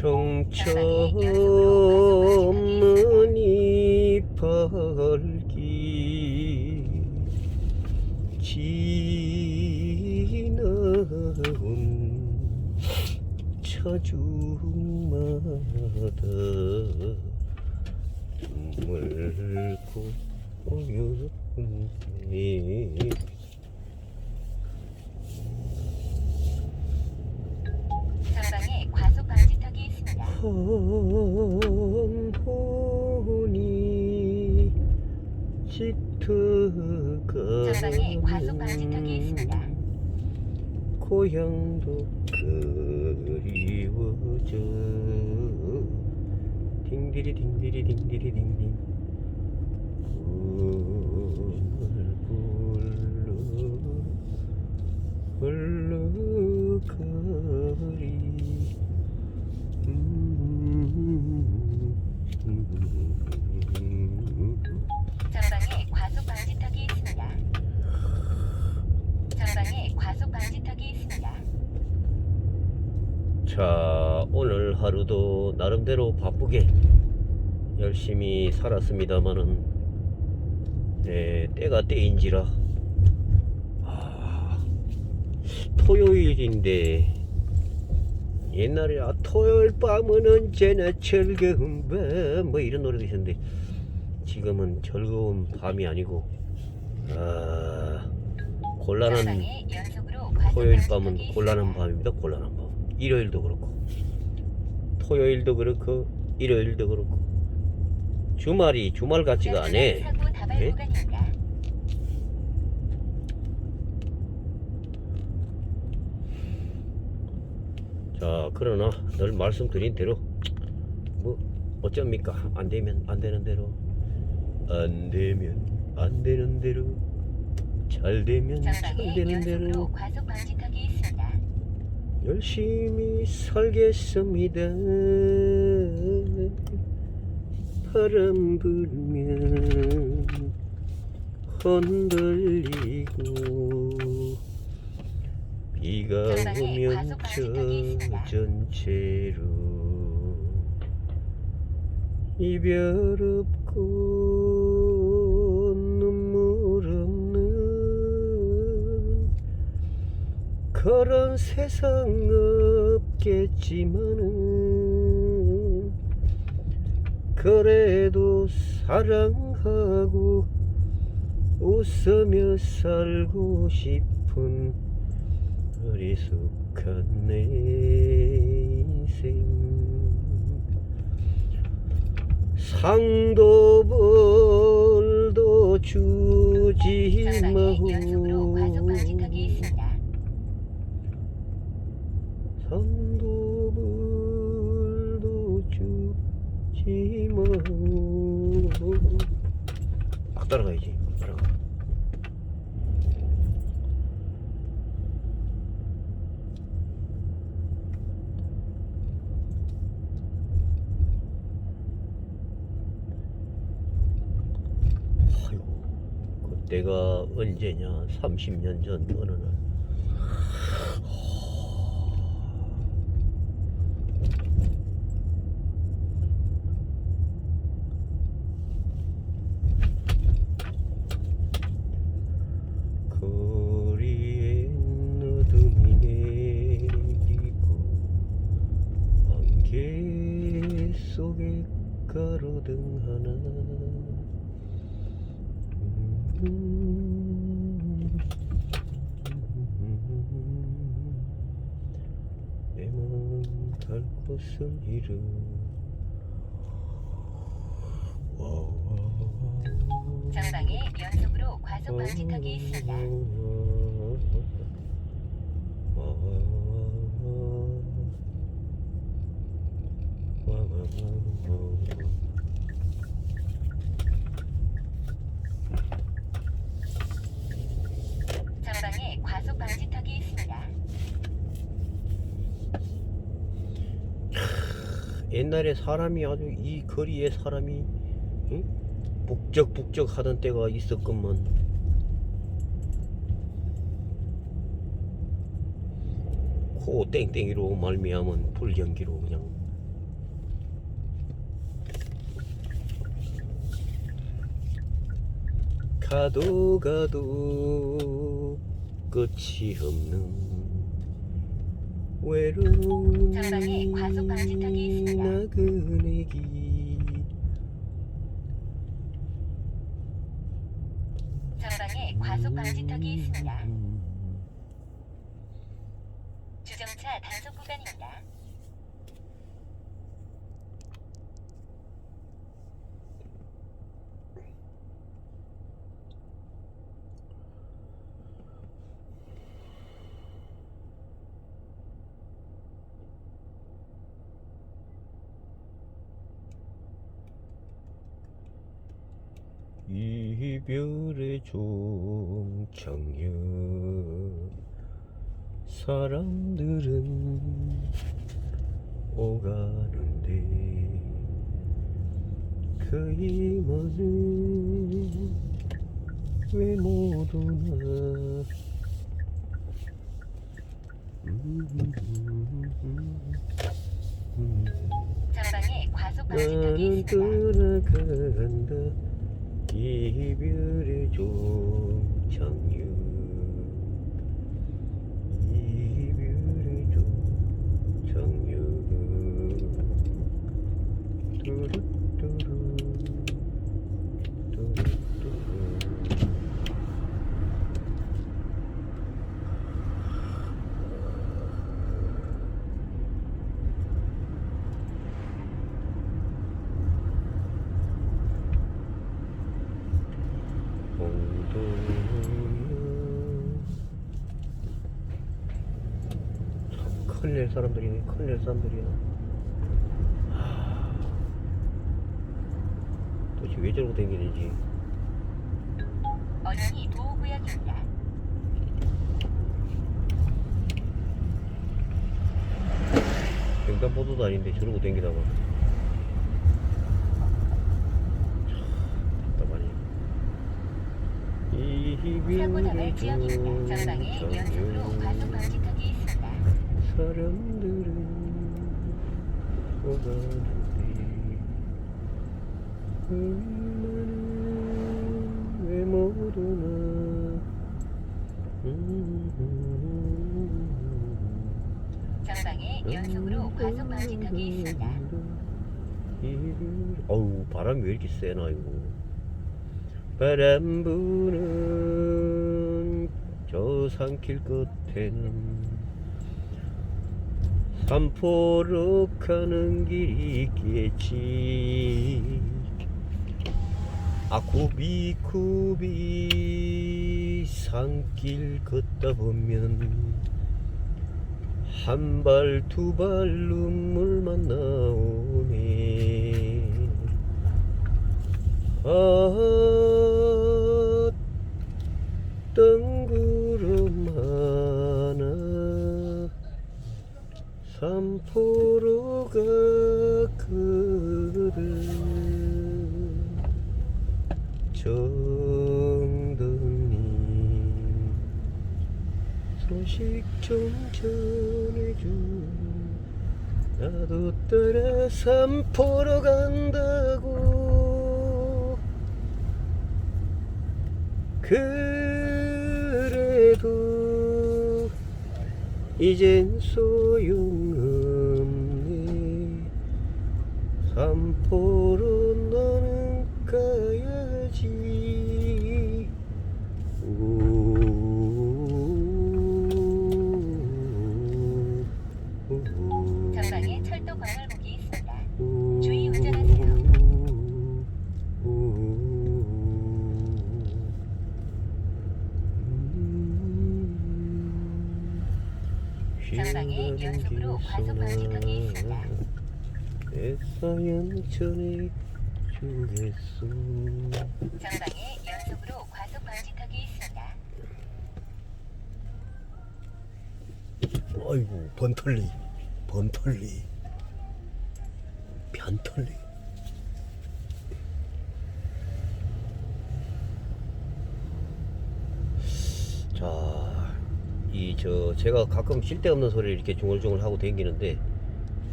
청천 무늬 밝기 지나온 차주마다 눈물 고요해 전 혼혼이 짙어가 전방에. 고향도 그리워져 딩디리 딩디리 딩디리 딩딩 나름대로 바쁘게 열심히 살았습니다마는 네, 때가 때인지라 아, 토요일인데 옛날에 아, 토요일 밤은 언제나 즐거운 밤 뭐 이런 노래도 있었는데 지금은 즐거운 밤이 아니고 아, 곤란한 토요일 밤은. 곤란한 밤입니다. 곤란한 밤. 일요일도 그렇고 토요일도 그렇고 일요일도 그렇고. 주말이 주말 같지가 않아. 구간입니다. 자 그러나 늘 말씀드린 대로 뭐 어쩝니까? 안 되면 안 되는 대로. 안 되면 안 되는 대로. 잘 되면 잘 되는 대로 열심히 살겠습니다. 바람 불면 흔들리고 비가 전방에 오면 채로 이별 없고 그런 세상 없겠지만은 그래도 사랑하고 웃으며 살고 싶은 어리숙한 내 인생. 상도 벌도 주지 마오 주지 마오 막 따라가야지 따라가. 아이고 그때가 언제냐? 30년 전 어느 날 곳을? 잃어 전방에 연속으로 과속 방지턱이 있습니다. 전방에 옛날에 사람이 아주 이 거리에 사람이 응? 북적북적 하던 때가 있었건만 코 땡땡이로 말미암은 불경기로 그냥 가도 가도 끝이 없는 외로운 전방에 과속 방지턱이 있습니다. 나그네기 전방에 과속 방지턱이 있습니다. 주정차 단속 구간입니다. 이별의 종착역 사람들은 오가는데 그의 마음 왜못 오나 음. 전방에 과속 방지턱이 나는 있습니다. 떠나간다 이별의 종착역 이별의 뚜루뚜루 뚜루뚜루 홍도야 사람들이네 큰일 날 사람들이야 하... 도대체 왜 저러고 댕기는지 언양이 보호구역입니다. 횡단보도도 아닌데 저러고 댕기다가 참 답답하네 사고 이별의 지역입니다. 전방에 연속으로 과속 있습니다. 사람들은 전방에 연속으로 과속 방지턱이 있습니다. 어우 바람이 왜 이렇게 세나 이거 바람 부는 저 산길 끝에는 산포로 가는 길이 있겠지. 아쿠비쿠비 산길 걷다 보면 한 발 두 발 눈물만 나오네. 아뜬 산포로 가거든 정덕님 소식 좀 전해줘. 나도 따라 산포로 간다고. 그래도 이젠 소용없 산포로 나는 가야지 오, 전방에 철도 광물목이 있습니다. 오, 주의 운전하세요. 오, 음, 전방에 연속으로 과속 방지턱이 있습니다. 내 사연 전해 주겠소 전방에 연속으로 과속 방지턱이 있습니다. 아이고 번털리 번털리 변털리 자, 이 저 제가 가끔 쉴데 없는 소리를 이렇게 중얼중얼 하고 다니는데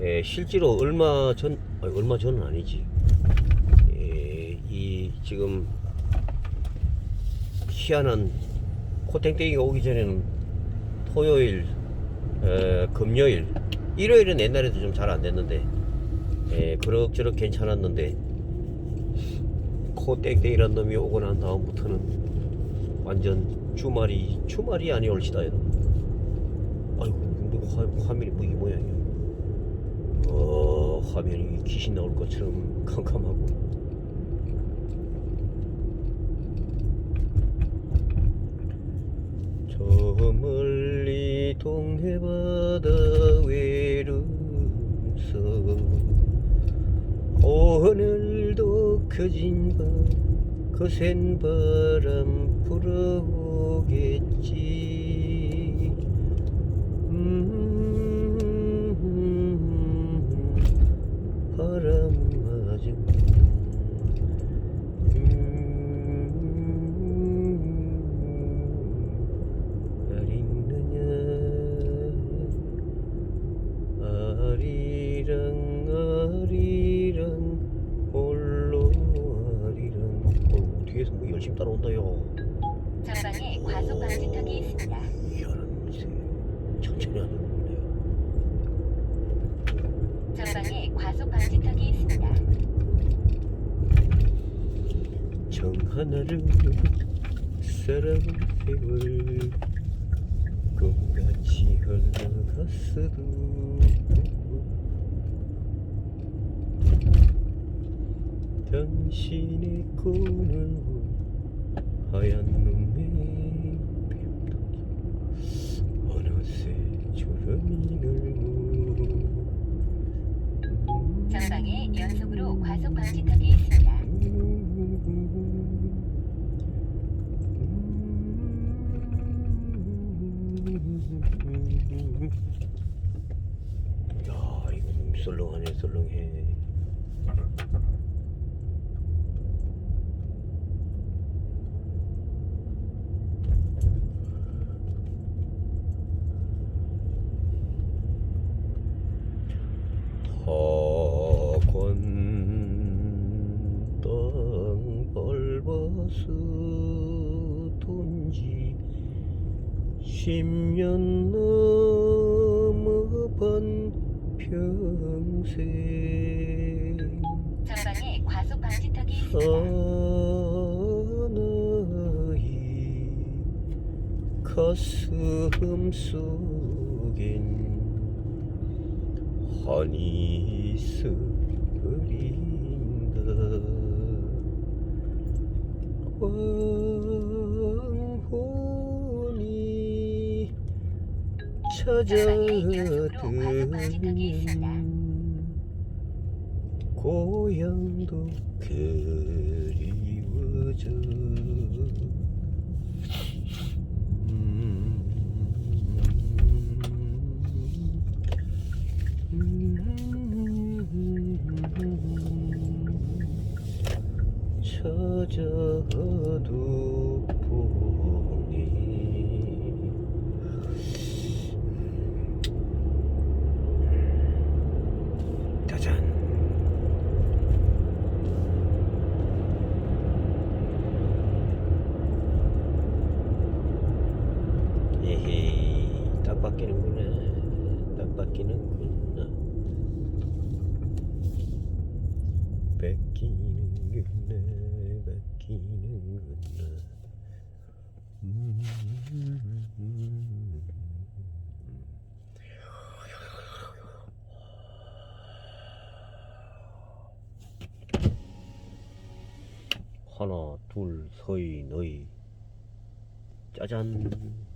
에, 실제로 얼마 전 아니, 얼마 전은 아니지 에, 이 지금 희한한 코땡땡이가 오기 전에는 토요일, 에, 금요일, 일요일은 옛날에도 좀 잘 안 됐는데 에, 그럭저럭 괜찮았는데 코땡땡이란 놈이 오고 난 다음부터는 완전 주말이 주말이 아니 올시다 여러분. 아이고 뭐 화, 화면이 뭐이 모양이야. 어 화면이 귀신 나올 것처럼 캄캄하고. 저 멀리 동해바다 외로서 오늘도 커진 밤 거센 바람 불어오겠지 음, 열심히 따라온다요 전방에 과속 방지턱이 있습니다. 천천히 하는 거네요 전방에 과속 방지턱이 있습니다. 정 하나를 사랑의 세월 꿈같이 흘러갔어도 당신의 꿈을 하얀 눈에 뱀떡이 어느새 주름이 늘고 전방에 연속으로 과속 방지턱이 있습니다. 야 이거 좀 썰렁하네 썰렁해 십년 넘어반 평생. 전방에 과속 방지턱이 가슴 속엔 한이 스그린다 찾아드는 고향도 그리워져 찾아도 보니 짜잔 에헤이 딱 바뀌는구나 딱 바뀌는구나 뺏기는구나 뺏기는구나 음. 하나 둘 서이 너희 짜잔